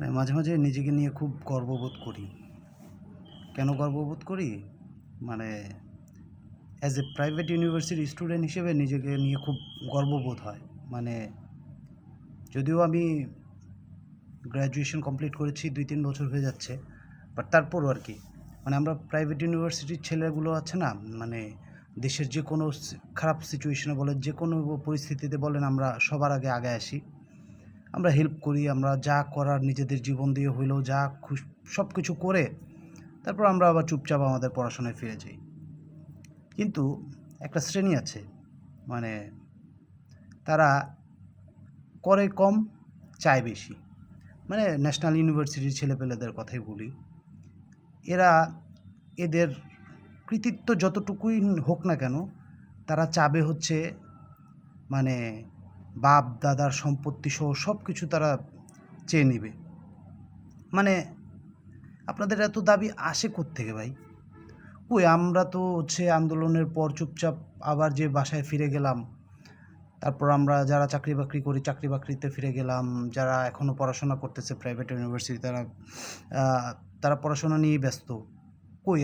মানে মাঝে মাঝে নিজেকে নিয়ে খুব গর্ববোধ করি। কেন গর্ববোধ করি? মানে অ্যাজ এ প্রাইভেট ইউনিভার্সিটির স্টুডেন্ট হিসেবে নিজেকে নিয়ে খুব গর্ববোধ হয়। মানে যদিও আমি গ্র্যাজুয়েশন কমপ্লিট করেছি, দুই তিন বছর হয়ে যাচ্ছে বাট তারপরও আর কি। মানে আমরা প্রাইভেট ইউনিভার্সিটির ছেলেগুলো আছে না মানে দেশের যে কোনো খারাপ সিচুয়েশনে বলেন, যে কোনো পরিস্থিতিতে বলেন, আমরা সবার আগে আগে আসি। আমরা হেল্প করি, আমরা যা করার নিজেদের জীবন দিয়ে হইলেও যা খুশ সব কিছু করে তারপর আমরা আবার চুপচাপ আমাদের পড়াশোনায় ফিরে যাই। কিন্তু একটা শ্রেণি আছে মানে তারা করে কম, চায় বেশি। মানে ন্যাশনাল ইউনিভার্সিটির ছেলেপেলেদের কথাই বলি। এরা এদের কৃতিত্ব যতটুকুই হোক না কেন, তারা চাবে হচ্ছে মানে বাপ, দাদার সম্পত্তি সহ সব কিছু তারা চেয়ে নেবে। মানে আপনাদের এত দাবি আসে থেকে ভাই? ওই আমরা তো হচ্ছে আন্দোলনের পর চুপচাপ আবার যে বাসায় ফিরে গেলাম, তারপর আমরা যারা চাকরি বাকরি করি, চাকরি বাকরিতে ফিরে গেলাম, যারা এখনও পড়াশোনা করতেছে প্রাইভেট ইউনিভার্সিটি তারা তারা পড়াশোনা নিয়েই ব্যস্ত। কই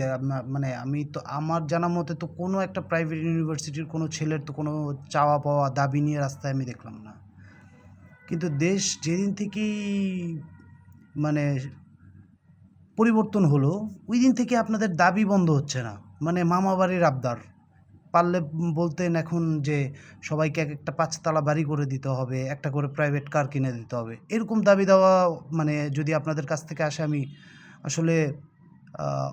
মানে আমি তো, আমার জানা মতে তো কোনো একটা প্রাইভেট ইউনিভার্সিটির কোনো ছেলের তো কোনো চাওয়া পাওয়া, দাবি নিয়ে রাস্তায় আমি দেখলাম না। কিন্তু দেশ যেদিন থেকেই মানে পরিবর্তন হলো, ওই দিন থেকে আপনাদের দাবি বন্ধ হচ্ছে না। মানে মামাবাড়ির আবদার। পারলে বলতেন এখন যে সবাইকে এক একটা পাঁচতলা বাড়ি করে দিতে হবে, একটা করে প্রাইভেট কার কিনে দিতে হবে। এরকম দাবি দেওয়া মানে যদি আপনাদের কাছ থেকে আসে, আমি আসলে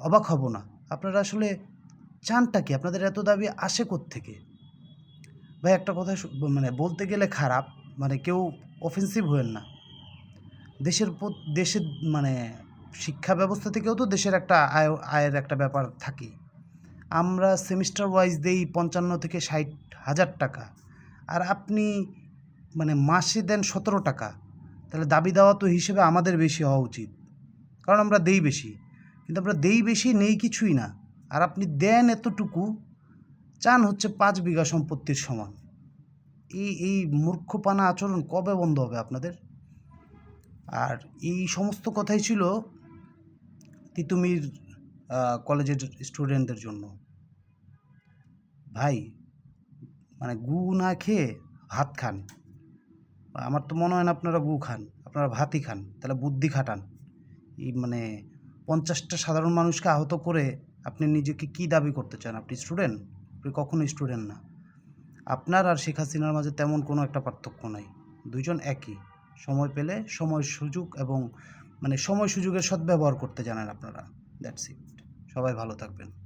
অবাক হব না। আপনারা আসলে চানটা কি? আপনাদের এত দাবি আসে থেকে ভাই, একটা কথা মানে বলতে গেলে খারাপ মানে কেউ অফেন্সিভ হয়েন না। দেশের দেশের মানে শিক্ষা ব্যবস্থা থেকেও তো দেশের একটা আয়, আয়ের একটা ব্যাপার থাকে আমরা সেমিস্টার ওয়াইজ দেই পঞ্চান্ন থেকে ষাট হাজার টাকা। আর আপনি মানে মাসে দেন সতেরো টাকা। তাহলে দাবি দেওয়া তো হিসেবে আমাদের বেশি হওয়া উচিত। কারণ আমরা দেই বেশি। কিন্তু আমরা দেই বেশি, নেই কিছুই না। আর আপনি দেন এতটুকু, চান হচ্ছে পাঁচ বিঘা সম্পত্তির সমান। এই এই মূর্খপানা আচরণ কবে বন্ধ হবে আপনাদের? আর এই সমস্ত কথাই ছিল তিতুমির কলেজের স্টুডেন্টদের জন্য। ভাই মানে গু না খেয়ে ভাত খান। আমার তো মনে হয় না আপনারা গু খান, আপনারা ভাতই খান, তাহলে বুদ্ধি খাটান। এই মানে পঞ্চাশটা সাধারণ মানুষকে আহত করে আপনি নিজেকে কি দাবি করতে চান? আপনি স্টুডেন্ট আপনি কখনো স্টুডেন্ট না। আপনার আর শেখ হাসিনার মাঝে তেমন কোনো একটা পার্থক্য নাই। দুজন একই। সময় পেলে সময় সুযোগ এবং মানে সময় সুযোগের সদ্ব্যবহার করতে জানেন আপনারা। দ্যাটস ইট সবাই ভালো থাকবেন।